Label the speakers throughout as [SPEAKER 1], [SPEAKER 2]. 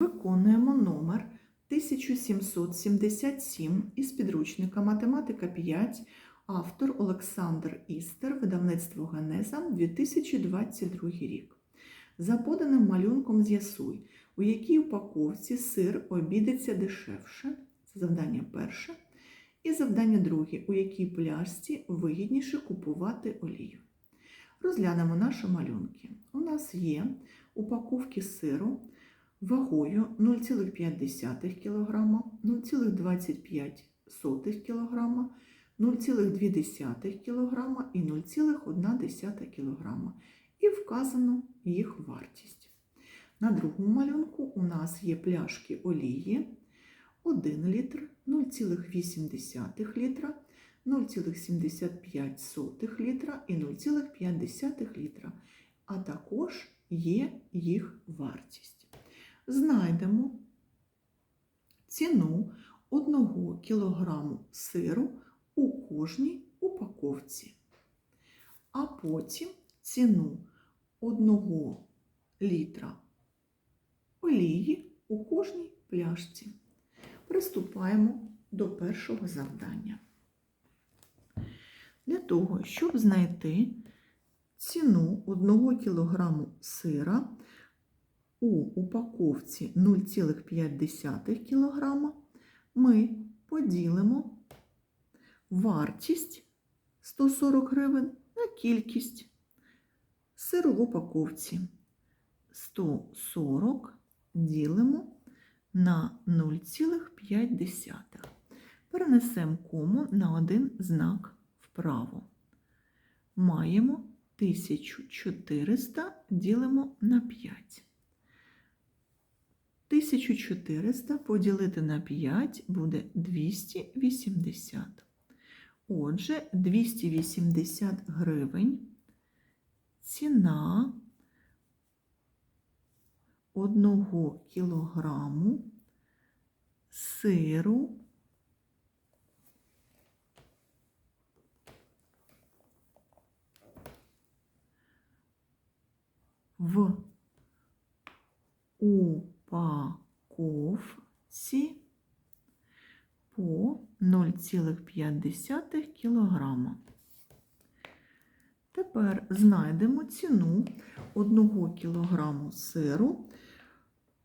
[SPEAKER 1] Виконуємо номер 1777 із підручника Математика 5, автор Олександр Істер, видавництво Генеза 2022 рік. За поданим малюнком з'ясуй, у якій упаковці сир обідеться дешевше. Це завдання перше. І завдання друге, у якій пляшці вигідніше купувати олію. Розглянемо наші малюнки. У нас є упаковки сиру вагою 0,5 кг, 0,25 кг, 0,2 кг і 0,1 кг. І вказано їх вартість. На другому малюнку у нас є пляшки олії 1 літр, 0,8 літра, 0,75 літра і 0,5 літра, а також є їх вартість. Знайдемо ціну 1 кг сиру у кожній упаковці, а потім ціну 1 літра олії у кожній пляшці. Приступаємо до першого завдання. Для того, щоб знайти ціну 1 кг сира у упаковці 0,5 кг, ми поділимо вартість 140 гривень на кількість сиру в упаковці. 140 ділимо на 0,5. Перенесемо кому на один знак вправо. Маємо 1400 ділимо на 5. 1400 поділити на 5 буде 280. Отже, 280 гривень ціна 1 кілограму сиру в упаковці по 0,5 кг. Тепер знайдемо ціну 1 кг сиру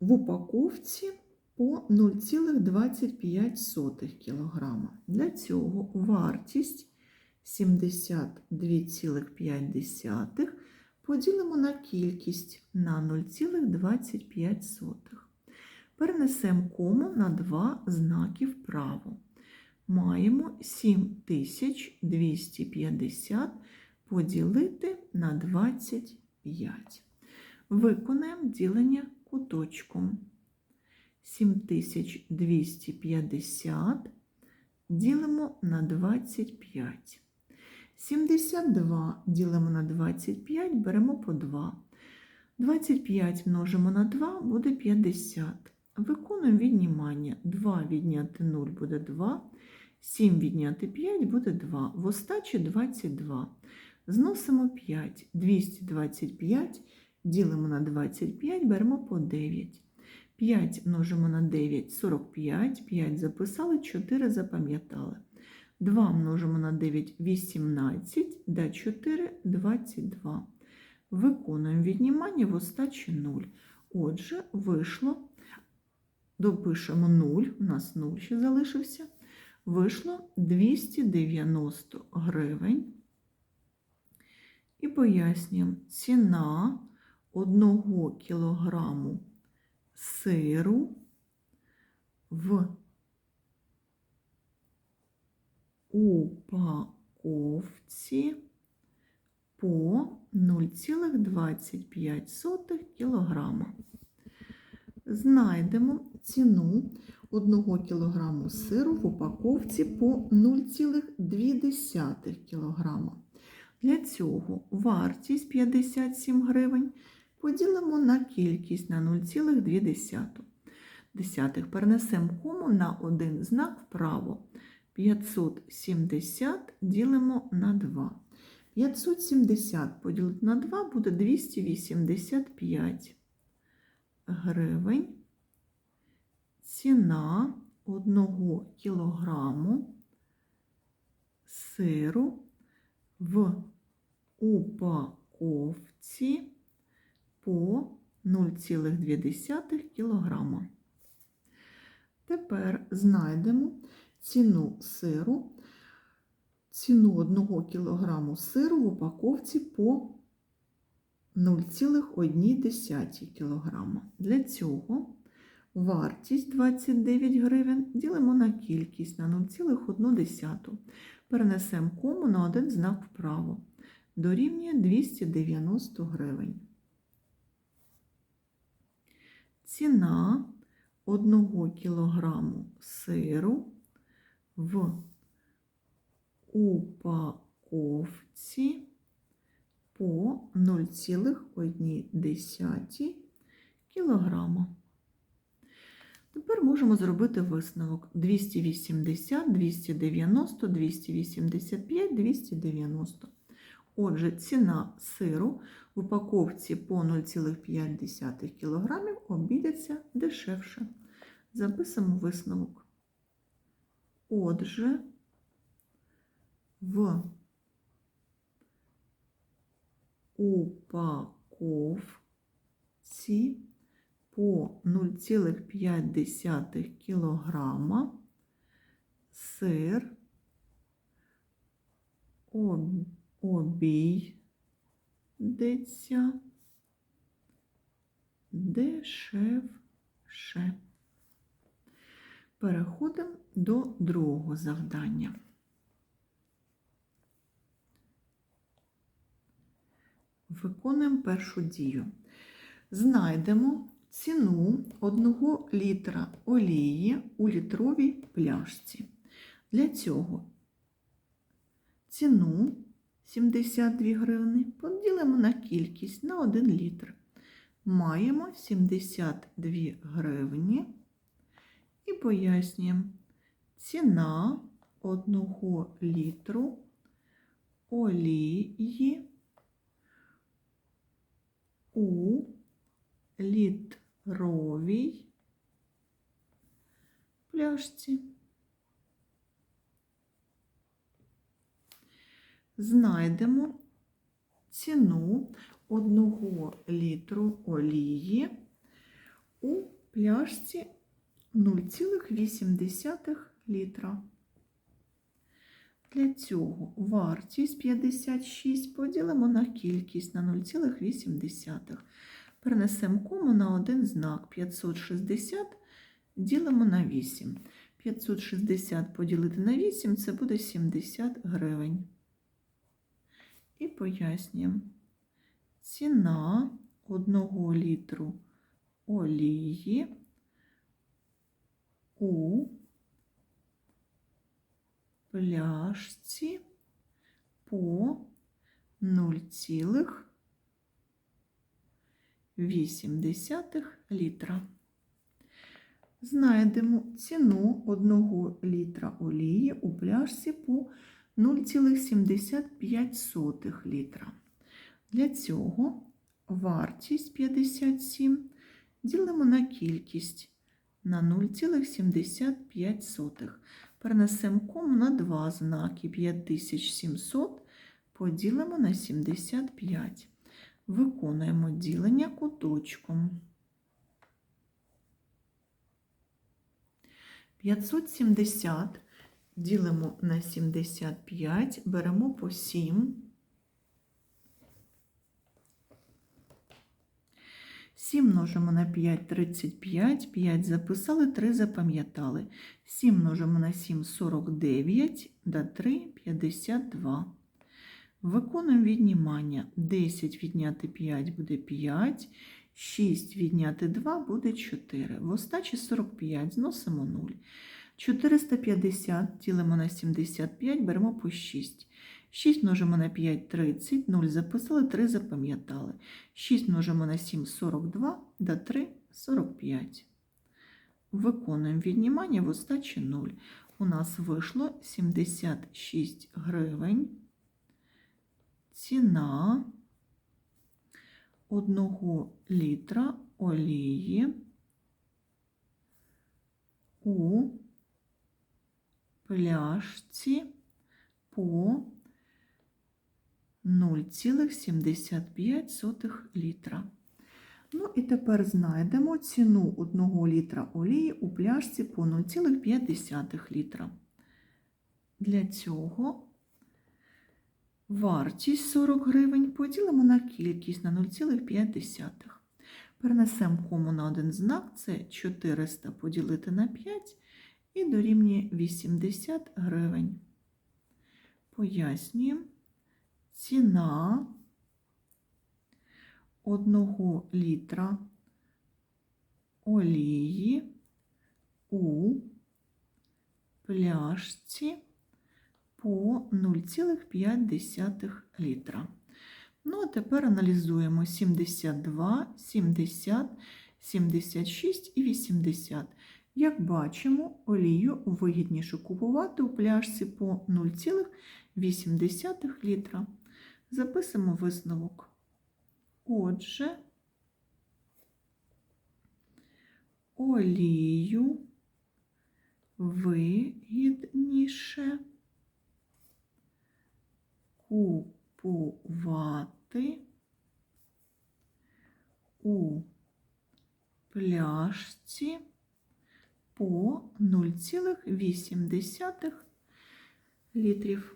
[SPEAKER 1] в упаковці по 0,25 кг. Для цього вартість 72,5 поділимо на кількість на 0,25. Перенесемо кому на два знаки вправо. Маємо 7250 поділити на 25. Виконаємо ділення куточком. 7250 ділимо на 25. 72 ділимо на 25, беремо по 2. 25 множимо на 2 буде 50. Виконуємо віднімання. 2 відняти 0 буде 2. 7 відняти 5 буде 2. В остачі 22. Зносимо 5. 225 ділимо на 25, беремо по 9. 5 множимо на 9 45, 5 записали, 4 запам'ятали. 2 множимо на 9 18, да 4 22. Виконуємо віднімання в остачі 0. Отже, вийшло, допишемо 0, у нас 0 ще залишився. Вийшло 290 гривень. І пояснюємо, ціна 1 кілограму сиру в упаковці по 0,25 кг. Знайдемо ціну 1 кг сиру в упаковці по 0,2 кг. Для цього вартість 57 гривень поділимо на кількість на 0,2. Десятих перенесемо кому на один знак вправо. 570 ділимо на 2. 570 поділити на 2 буде 285 гривень. ціна 1 кілограму сиру в упаковці по 0,2 кг. Тепер знайдемо ціну сиру, ціну 1 кг сиру в упаковці по 0,1 кг. Для цього вартість 29 гривень ділимо на кількість на 0,1. Перенесемо кому на один знак вправо. Дорівнює 290 гривень. Ціна 1 кілограму сиру в упаковці по 0,1 кілограма. Тепер можемо зробити висновок 280, 290, 285, 290. Отже, ціна сиру в упаковці по 0,5 кг обійдеться дешевше. Записуємо висновок. Отже, в упаковці по 0,5 кг сир об- обійдеться дешевше. Переходимо до другого завдання. Виконуємо першу дію. Знайдемо ціну 1 літра олії у літровій пляшці. Для цього ціну 72 гривні поділимо на кількість на 1 літр. Маємо 72 гривні і пояснюємо ціна 1 літру олії у літровій пляшці. Знайдемо ціну 1 літру олії у пляшці 0,8 літра. Для цього вартість 56 поділимо на кількість на 0,8. Перенесемо кому на один знак 560 ділимо на 8. 560 поділити на 8 це буде 70 гривень. І пояснюємо. Ціна 1 літру олії у пляшці по 0,8 літра. Знайдемо ціну 1 літра олії у пляшці по 0,75 літра. Для цього вартість 57 ділимо на кількість на 0,75. Перенесемо кому на два знаки 5700 поділимо на 75. Виконуємо ділення куточком. 570 ділимо на 75, беремо по 7. 7 множимо на 5 35, 5 записали, 3 запам'ятали. 7 множимо на 7 49, да 3 52. Виконуємо віднімання. 10 відняти 5 буде 5, 6 відняти 2 буде 4. В остачі 45 зносимо 0. 450 ділимо на 75, беремо по 6. 6 множимо на 5 30, 0 записали, 3 запам'ятали. 6 множимо на 7 42, да 3 45. Виконуємо віднімання в остачі 0. У нас вийшло 76 гривень. Ціна 1 літра олії у пляшці по 0,75 літра. Ну і тепер знайдемо ціну 1 літра олії у пляшці по 0,5 літра. Для цього вартість 40 гривень поділимо на кількість на 0,5. Перенесемо кому на один знак, це 400 поділити на 5 і дорівнює 80 гривень. Пояснюємо, ціна 1 літра олії у пляшці по 0,5 літра. Ну, а тепер аналізуємо 72, 70, 76 і 80. Як бачимо, олію вигідніше купувати у пляшці по 0,8 літра. Записуємо висновок. Отже, олію вигідніше купувати у пляшці по 0,8 літрів.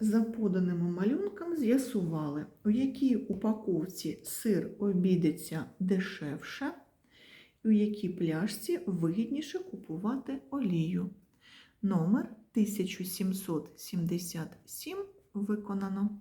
[SPEAKER 1] За поданими малюнком з'ясували, у якій упаковці сир обійдеться дешевше, і у якій пляшці вигідніше купувати олію. Номер 1777 виконано.